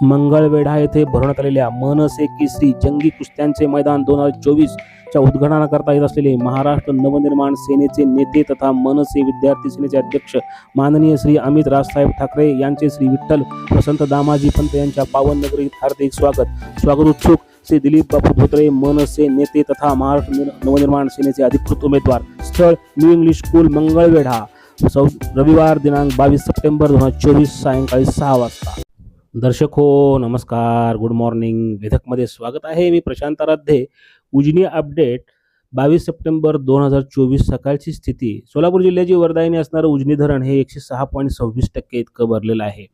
मंगळवेढा येथे भरवण्यात आलेल्या मनसे केसरी जंगी कुस्त्यांचे मैदान दोन हजार चोवीसच्या उद्घाटनाकरता येत असलेले महाराष्ट्र नवनिर्माण सेनेचे नेते तथा मनसे विद्यार्थी सेनेचे अध्यक्ष माननीय श्री अमित राजसाहेब ठाकरे यांचे श्री विठ्ठल वसंत दामाजी पंत यांच्या पावन नगरीत हार्दिक स्वागत. स्वागत उत्सुक श्री दिलीप बापू धोत्रे मनसे नेते तथा महाराष्ट्र नवनिर्माण सेनेचे अधिकृत उमेदवार. स्थळ न्यू इंग्लिश स्कूल मंगळवेढा. रविवार दिनांक बावीस सप्टेंबर दोन हजार चोवीस सायंकाळी सहा वाजता. दर्शक हो नमस्कार. गुड मॉर्निंग वेधकमध्ये स्वागत आहे. मी प्रशांत आराध्ये. उजनी अपडेट. बावीस सप्टेंबर दोन हजार चोवीस सकाळची स्थिती. सोलापूर जिल्ह्याची वरदायिनी असणारं उजनी धरण हे एकशे सहा पॉईंट सव्वीस टक्के इतकं भरलेलं आहे.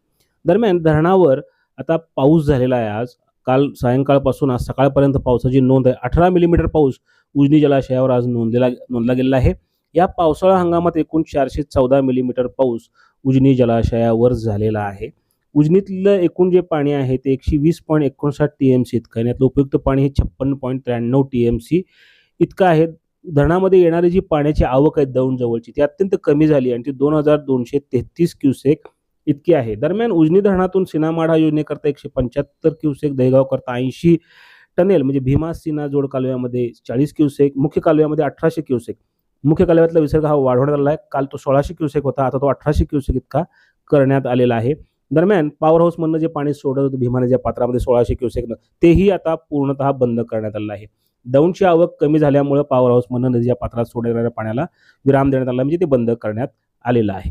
दरम्यान धरणावर आता पाऊस झालेला आहे आज. काल सायंकाळपासून आज सकाळपर्यंत पावसाची नोंद आहे. अठरा मिलीमीटर पाऊस उजनी जलाशयावर आज नोंदलेला नोंदला गेलेला आहे. या पावसाळा हंगामात एकूण चारशे चौदा मिलीमीटर पाऊस उजनी जलाशयावर झालेला आहे. उजनीतलं एकूण जे पाणी आहे ते एकशे वीस पॉईंट एकोणसाठ टी एम सी इतकं आहे. आणि यातलं उपयुक्त पाणी हे छप्पन्न पॉईंट त्र्याण्णव टी एम सी इतकं आहे. धरणामध्ये येणारी जी पाण्याची आवक आहे दौंड जवळची ती अत्यंत कमी झाली आणि ती दोन हजार दोनशे तेहतीस क्युसेक इतकी आहे. दरम्यान उजनी धरणातून सिनामाढा योजनेकरता एकशे पंच्याहत्तर क्युसेक दहेगावकरता ऐंशी टनेल म्हणजे भीमा सिना जोड कालव्यामध्ये चाळीस क्युसेक मुख्य कालव्यामध्ये अठराशे क्युसेक. मुख्य कालव्यातला विसर्ग हा वाढवण्यात आला आहे. काल तो सोळाशे क्युसेक होता आता तो अठराशे क्युसेक इतका करण्यात आलेला आहे. दरम्यान पॉवर हाऊसमधनं जे पाणी सोडत होतं भीमाने ज्या पात्रामध्ये सोळाशे क्युसेकनं तेही आता पूर्णतः बंद करण्यात आलेलं आहे. दौंडची आवक कमी झाल्यामुळे पॉवर हाऊसमधनं नदीच्या पात्रात सोडणाऱ्या पाण्याला विराम देण्यात आला म्हणजे ते बंद करण्यात आलेलं आहे.